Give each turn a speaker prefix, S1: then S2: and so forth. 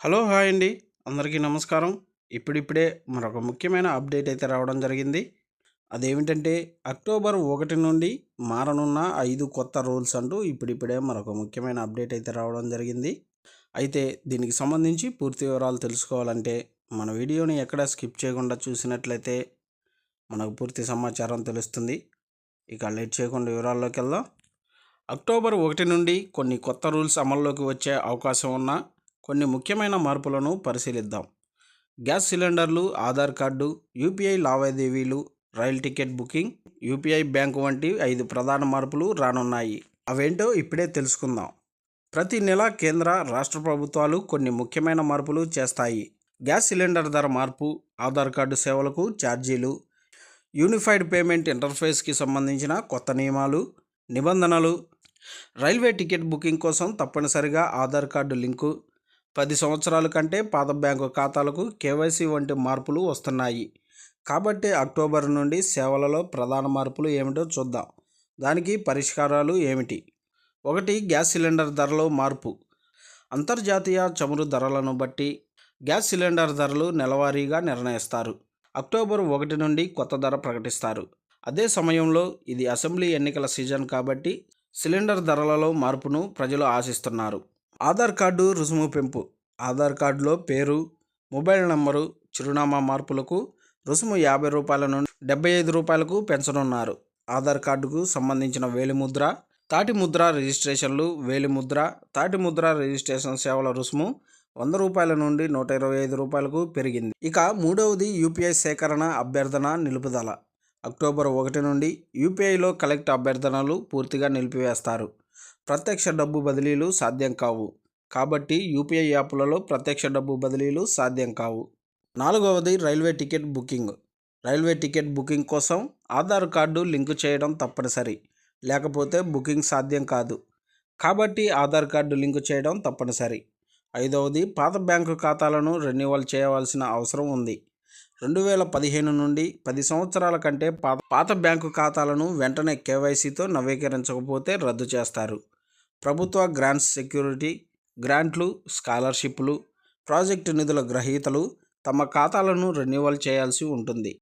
S1: Hello hi అండి. అందరికీ నమస్కారం. ఇప్పుడిప్పుడే మరొక ముఖ్యమైన అప్డేట్ అయితే రావడం జరిగింది. అదేమిటంటే అక్టోబర్ ఒకటి నుండి మారనున్న ఐదు కొత్త రూల్స్ అంటూ ఇప్పుడిప్పుడే మరొక ముఖ్యమైన అప్డేట్ అయితే రావడం జరిగింది. అయితే దీనికి సంబంధించి పూర్తి వివరాలు తెలుసుకోవాలంటే మన వీడియోని ఎక్కడ స్కిప్ చేయకుండా చూసినట్లయితే మనకు పూర్తి సమాచారం తెలుస్తుంది. ఇక లేట్ చేయకుండా వివరాల్లోకి వెళ్దాం. అక్టోబర్ ఒకటి నుండి కొన్ని కొత్త రూల్స్ అమల్లోకి వచ్చే అవకాశం ఉన్న కొన్ని ముఖ్యమైన మార్పులను పరిశీలిద్దాం. గ్యాస్ సిలిండర్లు ఆధార్ కార్డు యూపీఐ లావాదేవీలు rail ticket booking UPI bank వంటి ఐదు ప్రధాన మార్పులు రానున్నాయి. అవేంటో ఇప్పుడే తెలుసుకుందాం. ప్రతి నెల కేంద్ర రాష్ట్ర ప్రభుత్వాలు కొన్ని ముఖ్యమైన మార్పులు చేస్తాయి. గ్యాస్ సిలిండర్ ధర మార్పు ఆధార్ కార్డు సేవలకు ఛార్జీలు యూనిఫైడ్ పేమెంట్ ఇంటర్ఫేస్కి సంబంధించిన కొత్త నియమాలు నిబంధనలు రైల్వే టికెట్ బుకింగ్ కోసం తప్పనిసరిగా ఆధార్ కార్డు లింకు పది సంవత్సరాల కంటే పాత బ్యాంకు ఖాతాలకు కేవైసీ వంటి మార్పులు వస్తున్నాయి. కాబట్టి అక్టోబర్ నుండి సేవలలో ప్రధాన మార్పులు ఏమిటో చూద్దాం. దానికి పరిష్కారాలు ఏమిటి? ఒకటి గ్యాస్ సిలిండర్ ధరలో మార్పు. అంతర్జాతీయ చమురు ధరలను బట్టి గ్యాస్ సిలిండర్ ధరలు నెలవారీగా నిర్ణయిస్తారు. అక్టోబర్ ఒకటి నుండి కొత్త ధర ప్రకటిస్తారు. అదే సమయంలో ఇది అసెంబ్లీ ఎన్నికల సీజన్ కాబట్టి సిలిండర్ ధరలలో మార్పును ప్రజలు ఆశిస్తున్నారు. ఆధార్ కార్డు రుసుము పెంపు. ఆధార్ కార్డులో పేరు మొబైల్ నంబరు చిరునామా మార్పులకు రుసుము యాభై రూపాయల నుండి డెబ్బై ఐదు రూపాయలకు పెంచనున్నారు. ఆధార్ కార్డుకు సంబంధించిన వేలిముద్ర తాటి ముద్ర రిజిస్ట్రేషన్లు వేలిముద్ర తాటి ముద్ర రిజిస్ట్రేషన్ సేవల రుసుము వంద రూపాయల నుండి నూట ఇరవై ఐదు రూపాయలకు పెరిగింది. ఇక మూడవది యూపీఐ సేకరణ అభ్యర్థన నిలుపుదల. అక్టోబర్ ఒకటి నుండి యూపీఐలో కలెక్ట్ అభ్యర్థనలు పూర్తిగా నిలిపివేస్తారు. ప్రత్యక్ష డబ్బు బదిలీలు సాధ్యం కావు. కాబట్టి యూపీఐ యాప్లలో ప్రత్యక్ష డబ్బు బదిలీలు సాధ్యం కావు. నాలుగవది railway ticket booking. Railway ticket booking కోసం ఆధార్ కార్డు లింకు చేయడం తప్పనిసరి. లేకపోతే బుకింగ్ సాధ్యం కాదు. కాబట్టి ఆధార్ కార్డు లింకు చేయడం తప్పనిసరి. ఐదవది పాత బ్యాంకు ఖాతాలను రెన్యువల్ చేయవలసిన అవసరం ఉంది. రెండు వేల పదిహేను నుండి పది సంవత్సరాల కంటే పాత పాత బ్యాంకు ఖాతాలను వెంటనే కేవైసీతో నవీకరించకపోతే రద్దు చేస్తారు. ప్రభుత్వ గ్రాంట్స్ సెక్యూరిటీ గ్రాంట్లు స్కాలర్షిప్లు ప్రాజెక్టు నిధుల గ్రహీతలు తమ ఖాతాలను రెన్యువల్ చేయాల్సి ఉంటుంది.